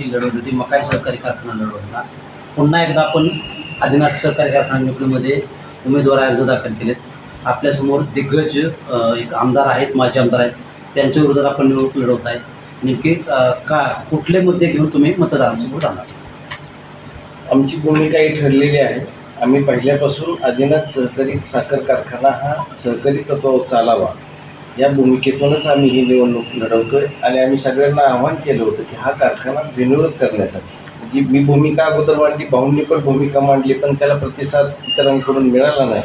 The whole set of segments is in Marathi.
लढवली होती. मकाई सहकारी कारखाना लढवला पुन्हा एकदा आपण आदिनाथ सहकारी कारखाना निवडणुकीमध्ये उमेदवार अर्ज दाखल केलेत. आपल्यासमोर दिग्गज एक आमदार आहेत माजी आमदार आहेत. त्यांच्या विरोधात आपण निवडणूक लढवत आहे. नेमकी का कुठले मुद्दे घेऊन तुम्ही मतदारांसमोर जाणार? आमची भूमिका ही ठरलेली आहे. आम्ही पहिल्यापासून आदिनाथ सहकारी साखर कारखाना हा सहकारी तत्वावर चालावा. या भूमिकेतूनच आम्ही ही निवडणूक लढवतोय आणि आम्ही सगळ्यांना आवाहन केलं होतं की हा कारखाना बिनविरोध करण्यासाठी. जी मी भूमिका अगोदर मांडली भाऊंनी पण भूमिका मांडली पण त्याला प्रतिसाद इतरांकडून मिळाला नाही.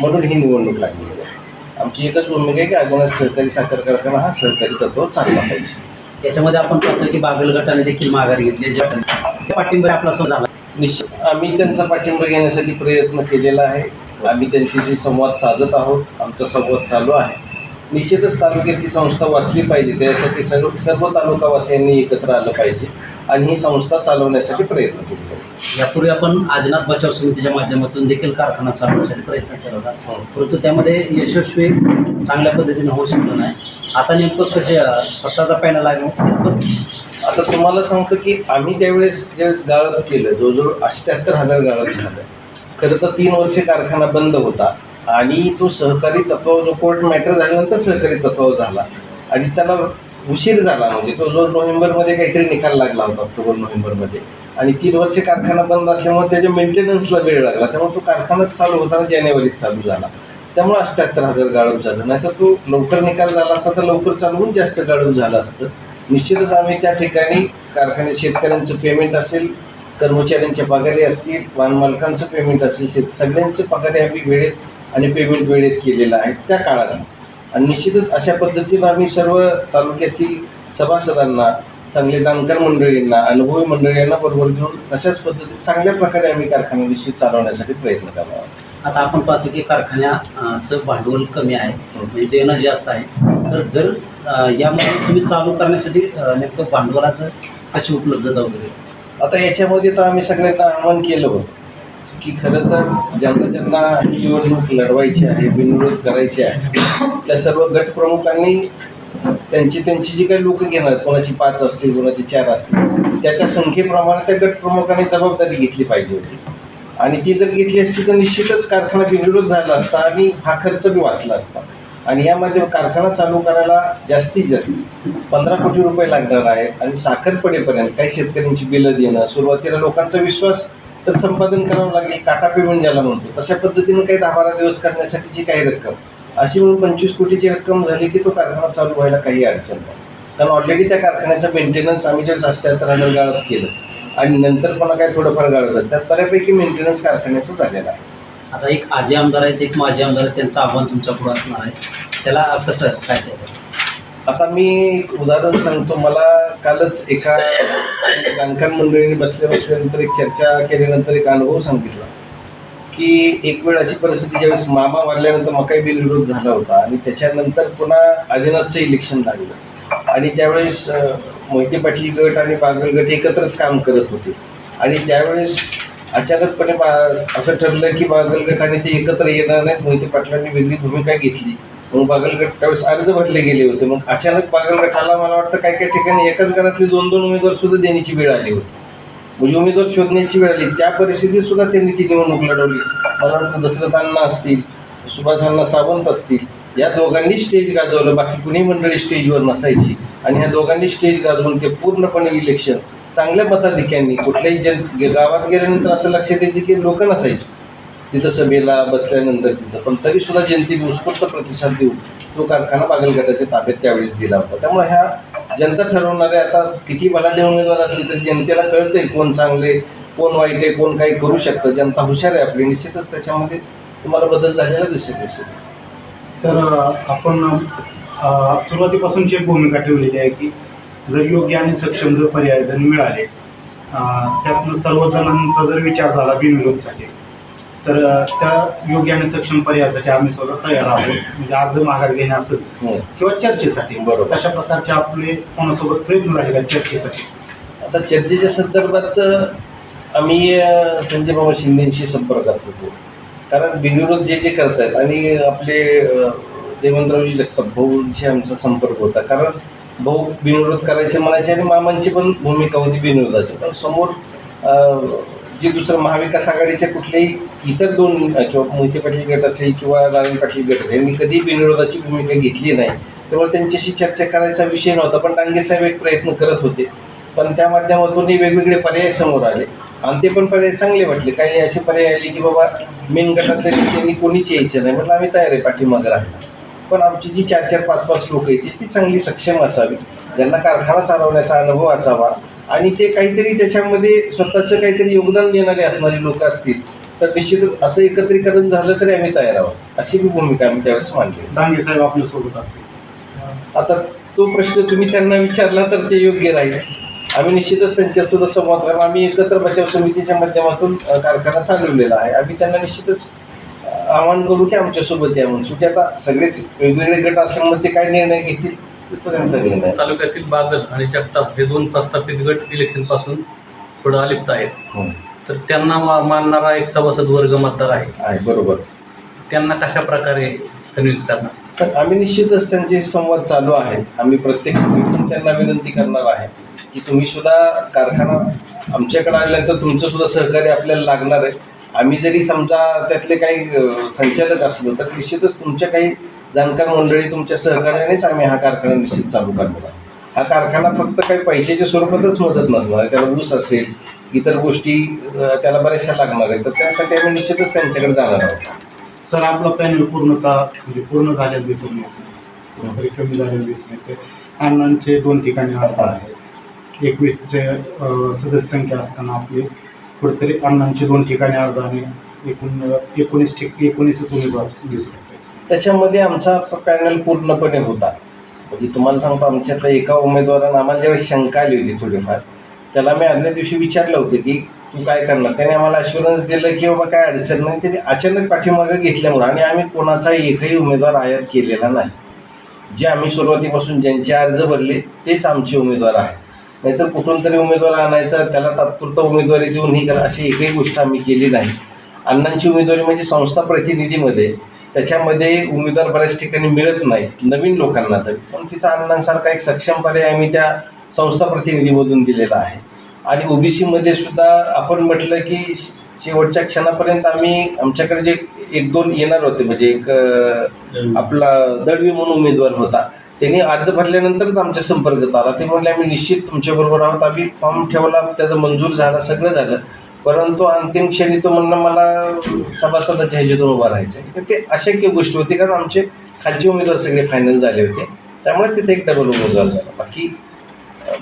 म्हणून ही निवडणूक लागलेली आहे आमची एकच भूमिका आहे की आदिनाथ सहकारी साखर कारखाना हा सहकारी तत्वावर चालला पाहिजे. याच्यामध्ये आपण पाहतो की बागल गटाने देखील माघारी घेतली त्या पाठिंबा आपला झाला. निश्चित. आम्ही त्यांचा पाठिंबा घेण्यासाठी प्रयत्न केलेला आहे. आम्ही त्यांच्याशी संवाद साधत आहोत. आमचा संवाद चालू आहे. निश्चितच तालुक्यातली संस्था वाचली पाहिजे. त्यासाठी सर्व सर्व तालुकावासियांनी एकत्र आलं पाहिजे आणि ही संस्था चालवण्यासाठी प्रयत्न केले पाहिजे. यापूर्वी आपण आदिनाथ बचाव समितीच्या माध्यमातून देखील कारखाना चालवण्यासाठी प्रयत्न केला होता. हो. परंतु त्यामध्ये यशस्वी चांगल्या पद्धतीने होऊ शकलं नाही. आता नेमकं कसे स्वतःचा पॅनल आहे आता तुम्हाला सांगतो की आम्ही त्यावेळेस ज्यावेळेस गाळप केलं जवळजवळ अठ्ठ्याहत्तर हजार गाळप झालं. खरं तर तीन वर्षे कारखाना बंद होता. आणि तो सहकारी तत्वावर जो कोर्ट मॅटर झाल्यानंतर सहकारी तत्वावर झाला. आणि त्याला उशीर झाला म्हणजे तो जो नोव्हेंबरमध्ये काहीतरी निकाल लागला होता ऑक्टोबर नोव्हेंबरमध्ये. आणि तीन वर्ष कारखाना बंद असल्यामुळे त्याच्या मेंटेनन्सला वेळ लागला. त्यामुळे तो कारखाना चालू होताना जानेवारीत चालू झाला. त्यामुळे अठ्ठ्याहत्तर हजार गाळप झालं. नाही तर तो लवकर निकाल झाला असता तर लवकर चालवून जास्त गाळप झालं असतं. निश्चितच आम्ही त्या ठिकाणी कारखान्यात शेतकऱ्यांचं पेमेंट असेल कर्मचाऱ्यांच्या पगारी असतील वाहन मालकांचं पेमेंट असेल शेत सगळ्यांचे पगारी आम्ही वेळेत आणि पेमेंट वेळेत केलेलं आहे त्या काळात. आणि निश्चितच अशा पद्धतीनं आम्ही सर्व तालुक्यातील सभासदांना चांगले जाणकार मंडळींना अनुभवी मंडळींना बरोबर घेऊन तशाच पद्धतीत चांगल्या प्रकारे आम्ही कारखाना निश्चित चालवण्यासाठी प्रयत्न करणार आहोत. आता आपण पाहतो की कारखान्याचं भांडवल कमी आहे म्हणजे देणं जास्त आहे. तर जर यामध्ये तुम्ही चालू करण्यासाठी नेमकं भांडवलाचं कशी उपलब्धता वगैरे? आता याच्यामध्ये तर आम्ही सगळ्यांना आवाहन केलं होतं. की खरं तर ज्यांना ज्यांना ही निवडणूक लढवायची आहे बिनविरोध करायची आहे त्या सर्व गटप्रमुखांनी त्यांची त्यांची जी काही लोक घेणार कोणाची पाच असतील कोणाची चार असतील त्या त्या संख्येप्रमाणे त्या गटप्रमुखांनी जबाबदारी घेतली पाहिजे होती. आणि ती जर घेतली असती तर निश्चितच कारखाना बिनविरोध झाला असता आणि हा खर्च बी वाचला असता. आणि यामध्ये कारखाना चालू करायला जास्तीत जास्त पंधरा कोटी रुपये लागणार आहेत आणि साखर पडेपर्यंत काही शेतकऱ्यांची बिलं देणं सुरुवातीला लोकांचा विश्वास तर संपादन करावं लागेल काटा पेमेंट ज्याला म्हणतो. तशा पद्धतीनं काही दहा बारा दिवस करण्यासाठीची काही रक्कम अशी म्हणून पंचवीस कोटीची रक्कम झाली की तो कारखाना चालू व्हायला काही अडचण नाही. कारण ऑलरेडी त्या कारखान्याचं मेंटेनन्स आम्ही ज्यावेळेस साष्ट्याहत्तर हजार गाळप केलं आणि नंतर पुन्हा काही थोडंफार गाळलं त्यात बऱ्यापैकी मेंटेनन्स कारखान्याचं झालेलं आहे. आता एक आजी आमदार आहेत एक माजी आमदार आहेत त्यांचं आव्हान तुमच्यापुढे असणार आहे. त्याला कसं काय ते? आता मी एक उदाहरण सांगतो. मला कालच एका जाणकार मंडळीने बसल्या बसल्यानंतर एक चर्चा केल्यानंतर एक अनुभव सांगितला. की एक वेळ अशी परिस्थिती ज्यावेळेस मामा मारल्यानंतर मकाई बिल विरोध झाला होता आणि त्याच्यानंतर पुन्हा आदिनाथचं इलेक्शन लागलं. आणि त्यावेळेस मोहिते पाटील गट आणि बागल गट एकत्रच काम करत होते. आणि त्यावेळेस अचानकपणे बा असं ठरलं की बागल गट आणि ते एकत्र येणार नाहीत. मोहिते पाटलांनी वेगळी भूमिका घेतली. मग बागलगट त्यावेळेस अर्ज भरले गेले होते. मग अचानक बागलगटाला मला वाटतं काही काही ठिकाणी एकाच घरातले दोन दोन उमेदवार सुद्धा देण्याची वेळ आली होती. म्हणजे उमेदवार शोधण्याची वेळ आली. त्या परिस्थितीत सुद्धा त्यांनी ती निवडणूक लढवली. मला वाटतं दशरथांना असतील सुभाषांना सावंत असतील या दोघांनी स्टेज गाजवलं. बाकी कुणी मंडळी स्टेजवर नसायची. आणि ह्या दोघांनी स्टेज गाजवून ते पूर्णपणे इलेक्शन चांगल्या मताधिक्यांनी कुठल्याही जन गावात गेल्यानंतर असं लक्षात यायचे की लोक नसायची. तिथं सभेला बसल्यानंतर तिथं. पण तरी सुद्धा जनतेने उत्स्फूर्त प्रतिसाद देऊन तो कारखाना बागलगटाच्या ताब्यात त्यावेळेस दिला होता. त्यामुळे ह्या जनता ठरवणारे आता किती बलाढ्य उमेदवार असले तरी जनतेला कळतंय कोण चांगले कोण वाईट आहे कोण काही करू शकतं. जनता हुशार आहे आपली. निश्चितच त्याच्यामध्ये तुम्हाला बदल झालेला दिसेल दिसेल सर आपण सुरुवातीपासून सुरुवातीपासूनची एक भूमिका ठेवलेली आहे की जर योग्य आणि सक्षम जर पर्याय जर मिळाले त्यातनं सर्वजणांचा जर विचार झाला बिनविरोधसाठी तर त्या योग्य आणि सक्षम पर्यायासाठी आम्ही स्वतः तयार आहोत. म्हणजे अर्ज माघार घेणे असेल हं. किंवा चर्चेसाठी. बरोबर. तशा प्रकारचे आपले कोणासोबत प्रयत्न का चर्चेसाठी? आता चर्चेच्या संदर्भात आम्ही संजय बाबा शिंदेशी संपर्कात होतो कारण बिनविरोध जे जे करतायत आणि आपले जयवंतरावजी जगताप भाऊंशी आमचा संपर्क होता. कारण भाऊ बिनविरोध करायचे म्हणायचे आणि मामांची पण भूमिका होती बिनविरोधाची. पण समोर जे दुसरं महाविकास आघाडीचे कुठलेही इतर दोन किंवा मोहिते पाटील गट असेल किंवा नारायण पाटील गट असेल यांनी कधीही बिनविरोधाची भूमिका घेतली नाही. त्यामुळे त्यांच्याशी चर्चा करायचा विषय नव्हता पण डांगे साहेब एक प्रयत्न करत होते. पण त्या माध्यमातूनही वेगवेगळे पर्याय समोर आले. आणि ते पण पर्याय चांगले वाटले. काही असे पर्याय आले की बाबा मेन गटात त्यांनी कोणीच यायचं नाही. म्हटलं आम्ही तयार आहे पाठीमागं राहायला पण आमची जी चार चार पाच पाच लोक आहेत ती चांगली सक्षम असावी. ज्यांना कारखाना चालवण्याचा अनुभव असावा आणि ते काहीतरी त्याच्यामध्ये स्वतःचं काहीतरी योगदान देणारे असणारी लोक असतील तर निश्चितच असं एकत्रीकरण झालं तरी आम्ही तयार आहोत. अशी मी भूमिका आम्ही त्यावेळेस मांडली. डांगे साहेब आपल्यासोबत असतील. आता तो प्रश्न तुम्ही त्यांना विचारला तर ते योग्य राहील. आम्ही निश्चितच त्यांच्यासुद्धा संवाद कारण आम्ही एकत्र बचाव समितीच्या माध्यमातून कारखाना चालवलेला आहे. आम्ही त्यांना निश्चितच आवाहन करू की आमच्यासोबत या म्हणून. शेवटी आता सगळेच वेगवेगळे गट असल्यामुळे ते काय निर्णय घेतील? तालुक्यातील बागल आणि जगताप हे दोन प्रस्थापित गट इलेक्शनपासून थोडं अलिप्त आहेत. हो. तर त्यांना मानणारा एक सभासद वर्ग मतदार आहे. आहे बरोबर. त्यांना कशा प्रकारे कन्व्हिन्स करणार? पण आम्ही निश्चितच त्यांचे संवाद चालू आहे आम्ही प्रत्यक्ष भेटून त्यांना विनंती करणार आहे की तुम्ही सुद्धा कारखाना आमच्याकडे आल्यानंतर तुमचं सुद्धा सहकार्य आपल्याला लागणार आहे. आम्ही जरी समजा त्यातले काही संचालक असलो तर निश्चितच तुमच्या काही जाणकार मंडळी तुमच्या सहकार्यानेच आम्ही हा कारखाना निश्चित चालू करणार हा कारखाना फक्त काही पैशाच्या स्वरूपातच मदत नसणार त्याला ऊस असेल इतर गोष्टी त्याला बऱ्याचशा लागणार आहेत. तर त्यासाठी आम्ही निश्चितच त्यांच्याकडे जाणार आहोत. सर आपला पॅनल पूर्णतः म्हणजे पूर्ण झालेलं दिसून येत. कमी झालेलं दिसून येते. अण्णांचे दोन ठिकाणी अर्ज आहे एकवीसचे सदस्यसंख्या असताना आपली कुठेतरी अण्णांचे दोन ठिकाणी अर्ज आणि एकूण एकोणीस ठिक एकोणीसच उमेदवार दिसून येते त्याच्यामध्ये आमचा पॅनल पूर्णपणे होता. म्हणजे तुम्हाला सांगतो आमच्यातल्या एका उमेदवारानं आम्हाला ज्यावेळेस शंका आली होती थोडीफार त्याला मी आदल्या दिवशी विचारलं होतं की तू काय करणार? त्याने आम्हाला अश्युरन्स दिलं की बाबा काय अडचण नाही. त्याने अचानक पाठीमागं घेतल्यामुळं आणि आम्ही कोणाचा एकही उमेदवार आयात केलेला नाही. जे आम्ही सुरुवातीपासून ज्यांचे अर्ज भरले तेच आमचे उमेदवार आहेत. नाहीतर कुठून तरी उमेदवार आणायचा त्याला तात्पुरता उमेदवारी देऊन ही करा अशी एकही गोष्ट आम्ही केली नाही. अण्णांची उमेदवारी म्हणजे संस्था प्रतिनिधीमध्ये त्याच्यामध्ये उमेदवार बऱ्याच ठिकाणी मिळत नाही नवीन लोकांना तरी. पण तिथं अण्णांसारखा एक सक्षम पर्याय आम्ही त्या संस्था प्रतिनिधीमधून दिलेला आहे. आणि ओबीसीमध्ये सुद्धा आपण म्हटलं की शेवटच्या क्षणापर्यंत आम्ही आमच्याकडे जे एक दोन येणार होते म्हणजे एक आपला दळवी म्हणून उमेदवार होता त्यांनी अर्ज भरल्यानंतरच आमच्या संपर्कात आला. ते म्हणले आम्ही निश्चित तुमच्याबरोबर आहोत. आम्ही फॉर्म ठेवला त्याचं मंजूर झाला सगळं झालं. परंतु अंतिम क्षणी तो म्हणणं मला सभासदाच्या ह्याच्यातून उभा राहायचं आहे. तर ते अशक्य गोष्ट होती कारण आमचे खालचे उमेदवार सगळे फायनल झाले होते. त्यामुळे तिथे एक डबल उमेदवार झाला. बाकी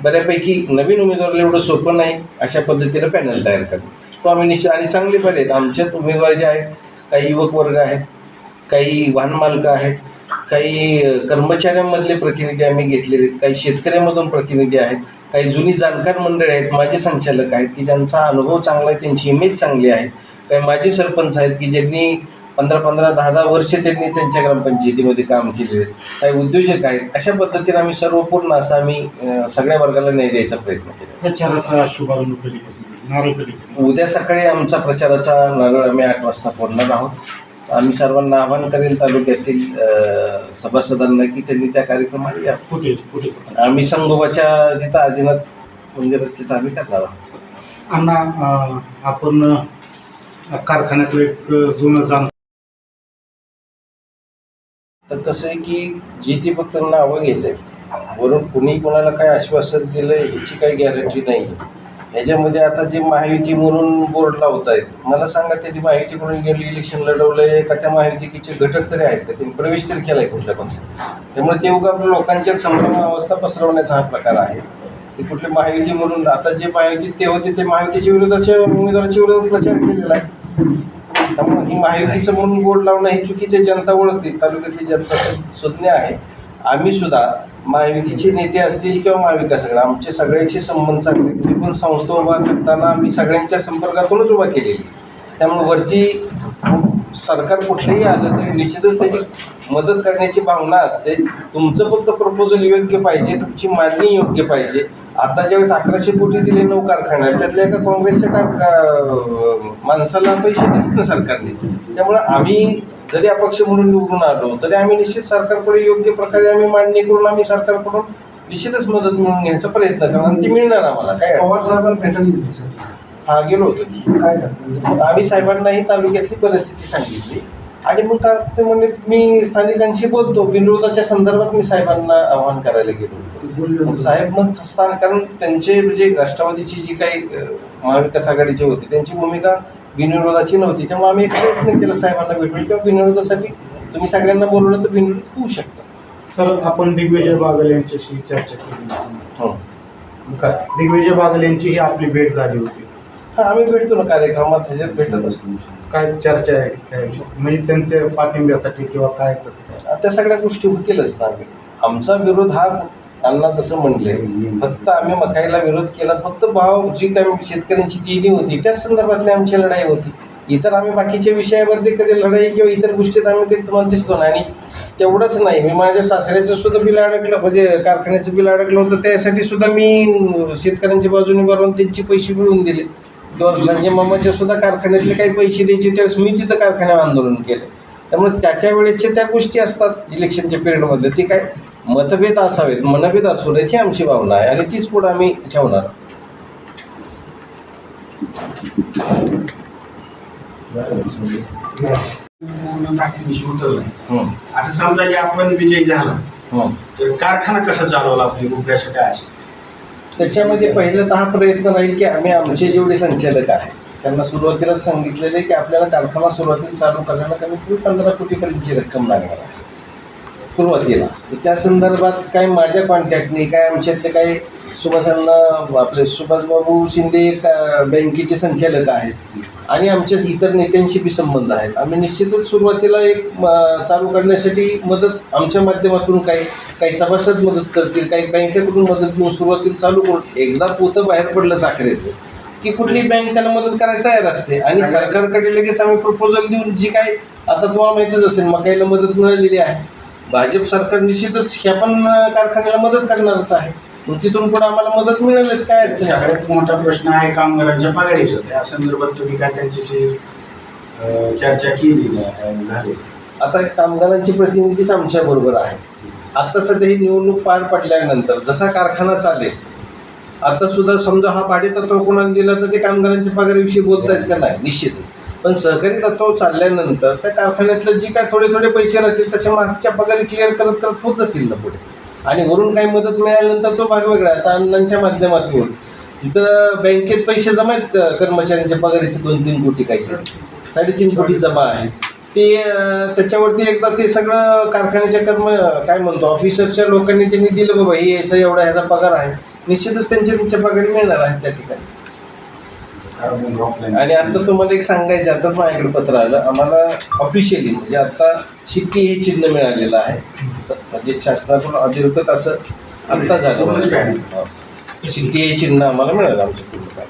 बऱ्यापैकी नवीन उमेदवाराला एवढं सोपं नाही अशा पद्धतीनं पॅनल तयार करणं. तो आम्ही निश्चित आणि चांगले पण आहेत. आमच्यात उमेदवार जे आहेत काही युवक वर्ग आहेत काही वाहनमालकं आहेत काही कर्मचाऱ्यांमधले प्रतिनिधी आम्ही घेतलेले आहेत काही शेतकऱ्यांमधून प्रतिनिधी आहेत. काही जुनी जाणकार मंडळी आहेत माजी संचालक आहेत की ज्यांचा अनुभव चांगला आहे त्यांची इमेज चांगली आहे. काही माजी सरपंच आहेत की ज्यांनी पंधरा पंधरा दहा दहा वर्ष त्यांनी त्यांच्या ग्रामपंचायतीमध्ये काम केलेले आहेत. काही उद्योजक आहेत अशा पद्धतीने आम्ही सर्व पूर्ण असं आम्ही सगळ्या वर्गाला न्याय द्यायचा प्रयत्न केला. प्रचाराचा शुभारंभ उद्या सकाळी आमचा प्रचाराचा नारळ आम्ही आठ वाजता फोडणार आहोत. आम्ही सर्वांना आवाहन करेल तालुक्यातील सभासदांना की त्यांनी त्या कार्यक्रमाला या. कुठे कुठे? आम्ही संगोबाच्या तिथं आदिनाथ मंदिरात तिथं आम्ही करणार आहोत. अण्णा आपण कारखान्यातलं एक जुनं जाण तर कसं आहे की जे ती फक्त नावं घेत आहे वरून कुणी कोणाला काय आश्वासन दिलं ह्याची काही गॅरंटी नाही. ह्याच्यामध्ये आता जे महायुती म्हणून बोर्ड लावत आहेत मला सांगा त्यांनी महायुती करून गेली इलेक्शन लढवलंय का त्या महायुतीचे घटक तरी आहेत का? त्यांनी प्रवेश तरी आहे कुठल्या पक्षात त्यामुळे ते उगा आपल्या लोकांच्यात संभ्रम अवस्था पसरवण्याचा हा प्रकार आहे. ते कुठले महायुती म्हणून आता जे महायुतीत ते होते ते महायुतीच्या विरोधाच्या उमेदवाराच्या विरोधात प्रचार केलेला आहे. त्यामुळे ही माहितीचं म्हणून बोर्ड लावणं ही चुकीची जनता ओळखते तालुक्यातली जनता सुज्ञ आहे. आम्ही सुद्धा महायुतीचे नेते असतील किंवा महाविकास आघाडी आमचे सगळ्यांचे संबंध चांगले ते पण संस्था उभा करताना आम्ही सगळ्यांच्या संपर्कातूनच उभा केलेली त्यामुळे वरती सरकार कुठलंही आलं तरी निश्चितच त्याची मदत करण्याची भावना असते. तुमचं फक्त प्रपोजल योग्य पाहिजे तुमची मांडणी योग्य पाहिजे. आता ज्यावेळेस अकराशे कोटी दिले नऊ कारखान्यात त्यातल्या एका काँग्रेसच्या कार माणसाला पैसे दिलेत ना सरकारने. त्यामुळे आम्ही जरी अपक्ष म्हणून निवडून आलो तरी आम्ही निश्चित सरकारकडे योग्य प्रकारे आम्ही मांडणी करून आम्ही सरकारकडून निश्चितच मदत मिळून घ्यायचा प्रयत्न करा आणि ती मिळणार आम्हाला. काय पवार साहेबांना भेटायला सर. हा गेलो होतो की काय आम्ही साहेबांनाही तालुक्यातली परिस्थिती सांगितली. आणि मग ते म्हणले मी स्थानिकांशी बोलतो. विनोदाच्या संदर्भात मी साहेबांना आवाहन करायला गेलो होतो. साहेब मग स्थान कारण त्यांचे म्हणजे राष्ट्रवादीची जी काही महाविकास आघाडीची होती त्यांची भूमिका बिनविरोधाची नव्हती. त्यामुळे आम्ही एक प्रयत्न केला साहेबांना भेटून. किंवा बिनविरोधासाठी तुम्ही सगळ्यांना बोलवलं तर बिनविरोध होऊ शकतं. सर आपण दिग्विजय बागल यांच्याशी चर्चा केली. हो. काय दिग्विजय बागल यांची ही आपली भेट झाली होती. हा आम्ही भेटतो ना कार्यक्रमात ह्याच्यात भेटत असतो. काय चर्चा आहे? काय? म्हणजे त्यांच्या पाठिंब्यासाठी किंवा काय तसं काय? त्या सगळ्या गोष्टी होतीलच ना आम्ही. आमचा विरोध हा अण्णा तसं म्हणले फक्त आम्ही मकाईला विरोध केला फक्त भाव जी काही शेतकऱ्यांची देणी होती त्याच संदर्भातली आमची लढाई होती. इतर आम्ही बाकीच्या विषयामध्ये कधी लढाई किंवा इतर गोष्टीत आम्ही कधी तुम्हाला दिसतो ना आणि तेवढंच नाही मी माझ्या सासऱ्याचं सुद्धा बिल अडकलं म्हणजे कारखान्याचं बिल अडकलं होतं त्यासाठी सुद्धा मी शेतकऱ्यांच्या बाजूने बरोबर त्यांचे पैसे मिळवून दिले. किंवा संजय मामाच्या सुद्धा कारखान्यातले काही पैसे द्यायचे त्यावेळेस मी तिथं कारखान्यावर आंदोलन केलं. त्यामुळे त्या त्या वेळेसच्या त्या गोष्टी असतात इलेक्शनच्या पिरियडमध्ये ते काय मतभेद असावेत मनभेद असू नयेत ही आमची भावना आहे आणि तीच पुढं आम्ही ठेवणार. हं, असं समजा की आपण विजय झाला. तर कारखाना कसा चालवला आपली मुख्याशी काय असेल त्याच्यामध्ये पहिलं तर हा प्रयत्न राहील की आम्ही आमचे जेवढे संचालक आहेत त्यांना सुरुवातीलाच सांगितलेलं की आपल्याला कारखाना सुरुवातीला चालू करायला कमीत कमी पंधरा कोटीपर्यंतची रक्कम लागणार आहे. सुरुवातीला. तर त्या संदर्भात काय माझ्या कॉन्टॅक्टने काय आमच्यातले काही सुभाषांना आपले सुभाषबाबू शिंदे का- बँकेचे संचालक आहेत आणि आमच्या इतर नेत्यांशी बी संबंध आहेत. आम्ही निश्चितच सुरुवातीला एक चालू करण्यासाठी मदत आमच्या माध्यमातून काही काही सभासद मदत करतील काही बँकेकडून मदत घेऊन सुरुवातीला चालू करू एकदा पोतं बाहेर पडलं साखरेचं की कुठली बँक त्याला मदत करायला तयार असते. आणि सरकारकडे लगेच आम्ही प्रपोजल देऊन जी काय आता तुम्हाला माहीतच असेल मकाईला मदत मिळालेली आहे. भाजप सरकार निश्चितच ह्या पण कारखान्याला मदत करणारच आहे. मग तिथून पुढे आम्हाला मदत मिळालीच काय अडचण आहे? सगळ्यात मोठा प्रश्न आहे कामगारांच्या पगारीचा त्या संदर्भात तुम्ही काय त्यांच्याशी अं, चर्चा केली का? काय झाली? आता कामगारांचे प्रतिनिधीच आमच्या बरोबर आहेत आता सध्या ही निवडणूक पार पडल्यानंतर जसा कारखाना चालेल आता सुद्धा समजा हा भाडे तत्व कोणाला दिला तर ते कामगारांच्या पगाराविषयी बोलतायत का नाही? निश्चित पण सहकारी तत्व चालल्यानंतर त्या कारखान्यातले जे काय थोडे थोडे पैसे राहतील त्याच्या मागच्या पगारी क्लिअर करत करत होत जातील ना पुढे. आणि वरून काही मदत मिळाल्यानंतर तो भाग वेगळा आहे. आता अण्णांच्या माध्यमातून तिथं बँकेत पैसे जमा आहेत कर्मचाऱ्यांच्या पगारीचे दोन तीन कोटी काहीतरी. साडेतीन कोटी जमा आहेत. ते त्याच्यावरती एकदा ते सगळं कारखान्याच्या कर्म काय म्हणतो ऑफिसरच्या लोकांनी त्यांनी दिलं बाबा हे असं एवढा ह्याचा पगार आहे. निश्चितच त्यांच्या त्यांच्या पगारी मिळणार आहेत त्या ठिकाणी. आणि आता तुम्हाला एक सांगायचं आताच माझ्याकडे पत्र आलं. आम्हाला ऑफिशियली म्हणजे आता शिक्की हे चिन्ह मिळालेलं आहे. म्हणजे शासनाकडून अधिकृत असं आत्ता झालं. पूर्णच शिक्की हे चिन्ह आम्हाला मिळालं आमच्या पूर्ण